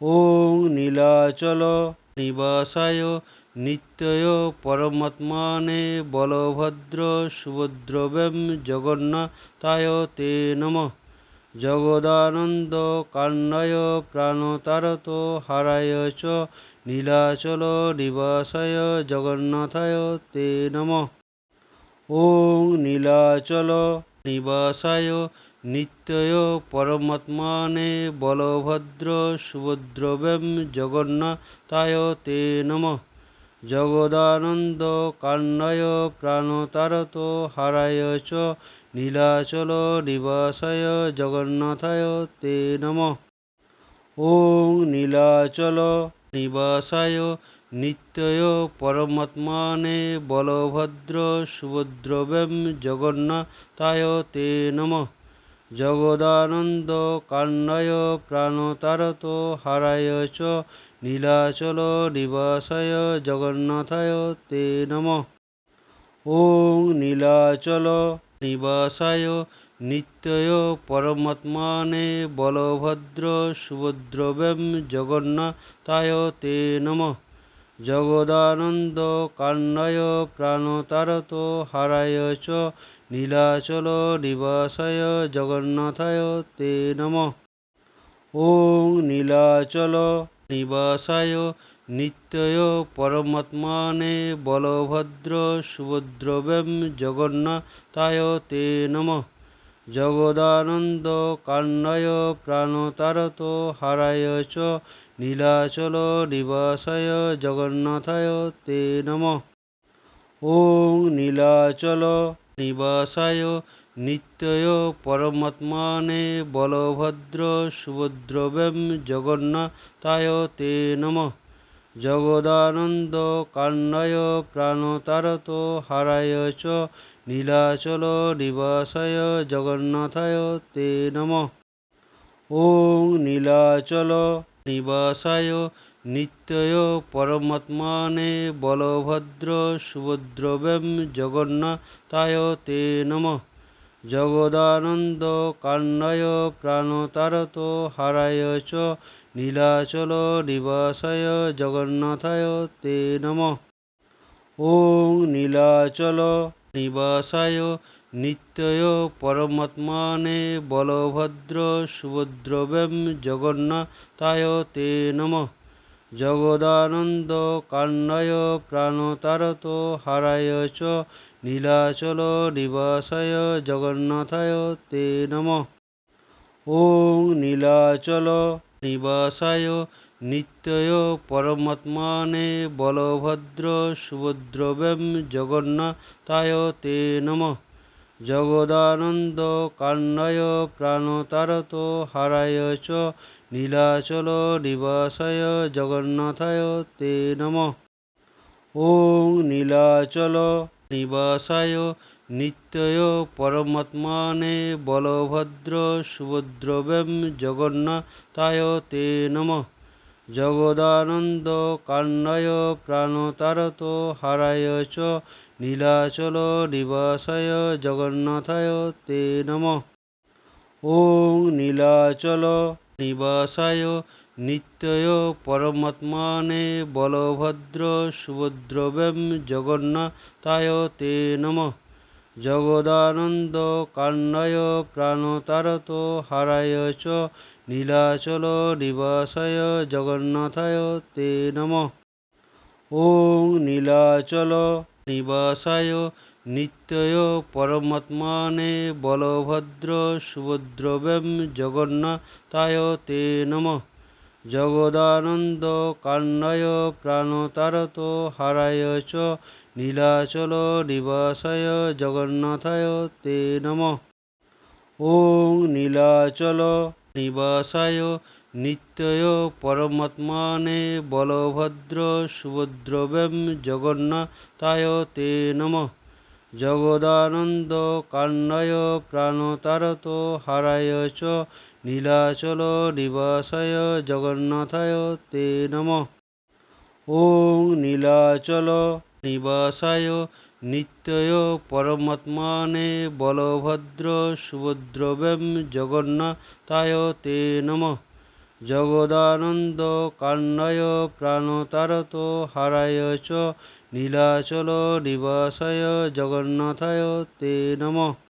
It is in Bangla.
ওং নীলাচল নিবাসায় নিত্যয় পরমাত্মানে বলভদ্র সুভদ্রবেম জগন্নাথায় তে নম। জগদানন্দ কান্নায় প্রাণতারত হারায় চ নীলাচল নিবাসায় জগন্নাথায় তে নম। ওং নীলাচল নিবাসায় নিত্যয় পরমাত্মানে বলভদ্র সুভদ্রবেম জগন্নাথায় তে নমঃ। জগদানন্দ কান্নায় প্রাণতারত হারায় চ নীলাচল নিবাসায় জগন্নাথায় তে নমঃ। ওং নীলাচল নিবাসায় নিত্যয় পরমাত্মানে বলভদ্র সুভদ্রবেম জগন্নাথায় তে নমঃ। জগদানন্দ কান্নায় প্রাণতারত হারায় চ নীলাচল নিবাসায় জগন্নাথায় তে নমঃ। ওং নীলাচল নিবাসায় নিত্যয় পরমাত্মানে বলভদ্র সুভদ্রবেম জগন্নাথায় তে নমঃ। জগদানন্দ কান্নায় প্রাণতারত হারায় চ নীলাচল নিবাসায় জগন্নাথায় তে নমঃ। ওং নীলাচল নিবাসায় নিত্যয় পরমাত্মানে বলভদ্র সুভদ্রবেম জগন্নাথায় তে নমঃ। জগদানন্দ কান্নায় প্রাণতারত হারায় চ নীলাচল নিবাসায় জগন্নাথায় তে নমঃ। ওং নীলাচল নিবাসায় নিত্যয় পরমাত্মানে বলভদ্র সুভদ্রবেম জগন্নাথায় তে নমঃ। জগদানন্দ কান্নায় প্রাণতারত, হারায় চ, নীলাচল নিবাসায়, জগন্নাথায় তে নমঃ। ওং নীলাচল নিবাসায়, নিত্যয় পরমাত্মানে বলভদ্র, সুভদ্রবেম জগন্নাথায় তে নমঃ। জগদানন্দ কান্নায় প্রাণতারত হারায় চ নীলাচল নিবাসায় জগন্নাথায় তে নমঃ। ওং নীলাচল নিবাসায় নিত্যয় পরমাত্মানে বলভদ্র সুভদ্রবেম জগন্নাথায় তে নমঃ। জগদানন্দ কান্নায় প্রাণতারত হারায় চ, নীলাচল নিবাসায় জগন্নাথায় তে নমঃ। ওং নীলাচল নিবাসায় নিত্যয় পরমাত্মানে বলভদ্র সুভদ্রবেম জগন্নাথায় তে নমঃ। জগদানন্দ কান্নায় প্রাণতারত হারায় চ, নীলাচল নিবাসায় জগন্নাথায় তে নমঃ। ওং নীলাচল নিবাসায় নিত্যয় পরমাত্মানে বলভদ্র সুভদ্রবেম জগন্নাথায় তে নম। জগদানন্দ কান্নায় প্রাণতারত হারায় চ নীলাচল নিবাসায় জগন্নাথায় তে নম। ওং নীলাচল নিবাসায় নিত্যয় পরমাত্মানে বলভদ্র সুভদ্রবেম জগন্নাথায় তে নম। জগদানন্দ কান্নায় প্রাণতারত হারায় চ নীলাচল নিবাসায় জগন্নাথায় তে নম। ওং নীলাচল নিবাসায় নিত্যয় পরমাত্মানে বলভদ্র সুভদ্রবেম জগন্নাথায় তে নমঃ। জগদানন্দ কান্নায় প্রাণতারত হারায় চ নীলাচল নিবাসায় জগন্নাথায় তে নমঃ। ওং নীলাচল নিবাসায় নিত্যয় পরমাত্মানে বলভদ্র সুভদ্রবেম জগন্নাথায় তে নমঃ। জগদানন্দ কান্নায় প্রাণতারত হারায় চ নীলাচল নিবাসায় জগন্নাথায় তে নমঃ। ওং নীলাচল নিবাসায় নিত্যয় পরমাত্মানে বলভদ্র সুভদ্রবেম জগন্নাথায় তে নমঃ। জগদানন্দ কান্নায় প্রাণতারত হারায় চ নীলাচল নিবাসায় জগন্নাথায় তে নমঃ।